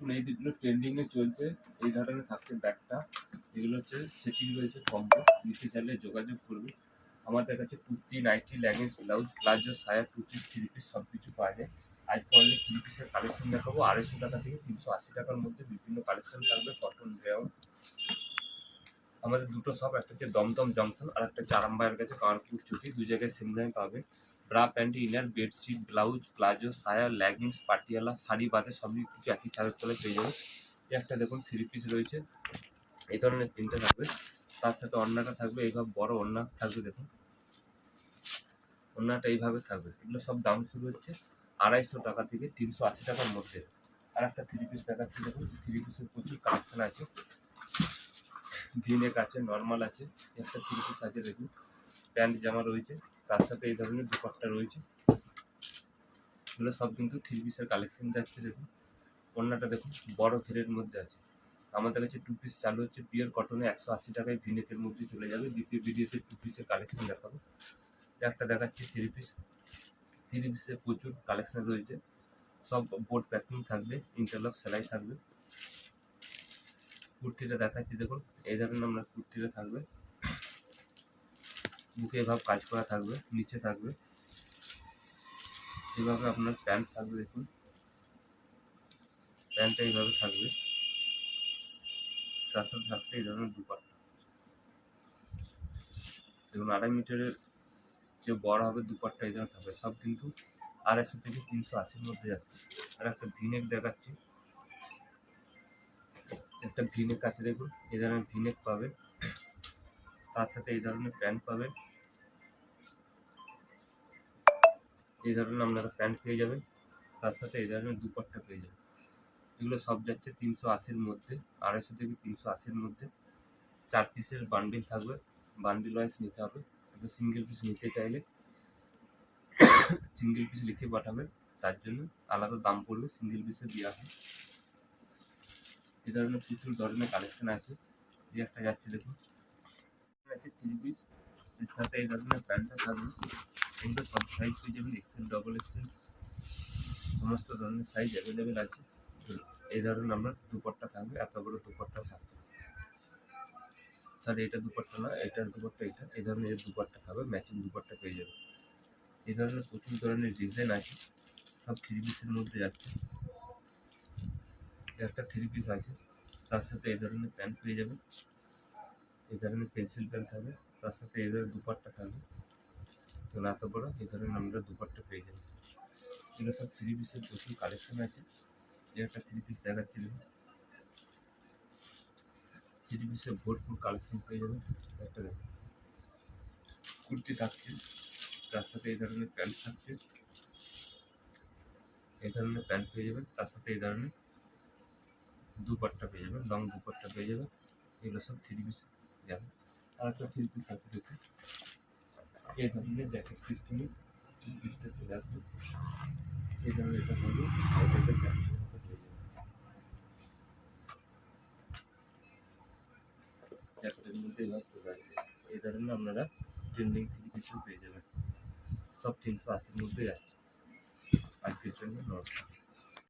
এখন এই দুটো ট্রেন্ডিংয়ে চলছে, এই ধরনের থাকছে ব্যাগটা। এগুলো হচ্ছে সেটিং রয়েছে কম্বো নিতে চাইলে যোগাযোগ করবে। আমাদের কাছে kurti nightie leggings blouse palazzo সায়া টু পিস থ্রি পিস সব কিছু পাওয়া যায়। আজকে অনলি থ্রি পিসের কালেকশন দেখাবো। আড়াইশো টাকা থেকে তিনশো আশি টাকার মধ্যে বিভিন্ন কালেকশন থাকবে কটন ব্রাউন আমাদের দুটো শপ একটা হচ্ছে দমদম জংশন আর একটা হচ্ছে কাছে কানপুর চুটি দু জায়গায় সেম পাবেন। Bra pant inner bedsheet blouse palazzo সায়া লেগিংস পাটিয়ালা শাড়ি বাদে সবই কিছু একই ছাদের তলে পেয়ে যাবে। একটা দেখুন থ্রি পিস রয়েছে। এই ধরনের তিনটে থাকবে। তার সাথে অন্যটা থাকবে এইভাবে বড় অন্য থাকবে, দেখুন। অন্যটা এইভাবে থাকবে। এগুলো সব দাম শুরু হচ্ছে। আড়াইশো টাকা থেকে তিনশো আশি টাকার মধ্যে। আর একটা থ্রি পিস দেখাচ্ছি, দেখুন। থ্রি পিসের প্রচুর কালেকশন আছে। ভিনেক আছে নর্মাল আছে। একটা থ্রি পিস আছে, দেখুন। প্যান্ট জামা রয়েছে, তার সাথে এই ধরনের দুপাট্টা রয়েছে। এগুলো সব কিন্তু থ্রি পিসের কালেকশন যাচ্ছে দেখুন। অন্যটা দেখুন, বড় ঘেরের মধ্যে আছে। আমাদের কাছে টু পিস চালু হচ্ছে পিওর কটনে একশো আশি টাকায় ভিনেকের মধ্যে চলে যাবে। দ্বিতীয় ভিডিওতে টু পিসের কালেকশন দেখাবো। একটা দেখাচ্ছি থ্রি পিস থ্রি পিসে প্রচুর কালেকশন রয়েছে। সব বোর্ড প্যাকিং থাকবে ইন্টারলক সেলাই থাকবে। কুর্তিটা দেখাচ্ছি দেখুন, এই ধরনের আপনার কুর্তিটা থাকবে। বুকে এভাবে কাজ করা থাকবে, নিচে থাকবে। এভাবে আপনার প্যান্ট থাকবে দেখুন। প্যান্টটা এইভাবে থাকবে। তার সাথে থাকবে এই ধরনের দুপাট্টা। দেখুন, আড়াই মিটারের যে বড় হবে দুপাট্টা এই ধরনের থাকবে। সব কিন্তু আড়াইশো থেকে তিনশো আশির মধ্যে যাচ্ছে। আর একটা ভিনেক দেখাচ্ছি। একটা ভিনেক আছে দেখুন। এই ধরনের ভিনেক পাবেন। তার সাথে এই ধরনের প্যান্ট পাবেন। এই ধরনের আপনারা প্যান্ট পেয়ে যাবেন। তার সাথে এই ধরনের দুপাট্টা পেয়ে যাবেন। এগুলো সব যাচ্ছে তিনশো আশির মধ্যে, আড়াইশো থেকে তিনশো আশির মধ্যে। চার পিসের বান্ডিল থাকবে, বান্ডিল ওয়াইজ নিতে হবে। সিঙ্গেল পিস নিতে চাইলে সিঙ্গেল পিস লিখে পাঠাবেন। তার জন্য আলাদা দাম পড়বে সিঙ্গেল পিসে দেওয়া হয়। এ ধরনের প্রচুর ধরনের কালেকশন আছে। এই একটা যাচ্ছে দেখুন। আছে থ্রি পিস এর সাথে এই ধরনের প্যান্টটা থাকবে। এগুলো সব সাইজ পেয়ে যাবেন এক্সেল ডবল এক্সেল সমস্ত ধরনের সাইজ অ্যাভেলেবেল আছে। এই ধরনের আপনার দুপাট্টা থাকবে, এত বড় দুপাট্টা থাকবে। স্যার এটা দুপাট্টা না, এটার দুপাট্টা এটা, এই ধরনের দুপাট্টা থাকবে ম্যাচিং দুপাট্টা পেয়ে যাবে। এই ধরনের প্রচুর ধরনের ডিজাইন আছে, সব থ্রি পিসের মধ্যে যাচ্ছে। একটা থ্রি পিস আছে, তার সাথে এই ধরনের প্যান্ট পেয়ে যাবেন এই ধরনের পেন্সিল প্যান্ট থাকবে তার সাথে এই ধরনের দুপাট্টা থাকবে। তো এত বড় এই ধরনের আমরা দুপাট্টা পেয়ে যাবেন এগুলো সব থ্রি পিসের প্রচুর কালেকশন আছে। এই একটা থ্রি পিস দেখাচ্ছি দেখুন থ্রি পিসের ভরপুর কালেকশন পেয়ে যাবেন। একটা দেখুন কুর্তি থাকছে। তার সাথে এই ধরনের প্যান্ট থাকছে। এই ধরনের প্যান্ট পেয়ে যাবেন। তার সাথে এই ধরনের দুপাট্টা পেয়ে যাবেন। লং দুপাট্টা পেয়ে যাবেন। এগুলো সব থ্রি পিস যাবে আর একটা থ্রি পিস আছে দেখুন। এই ধরনের জ্যাকেট সিস্টেমে থ্রি পিসটা চলে আসবে এই ধরনের এটা হবে এটা জ্যাকেটের মতো হয়ে যাবে জ্যাকেটের মধ্যে এবার চলে আসবে এই ধরনের আপনারা ট্রেন্ডিং থ্রি পিসও পেয়ে যাবেন সব তিনশো আশির মধ্যেই আছে আজকের জন্য নমস্কার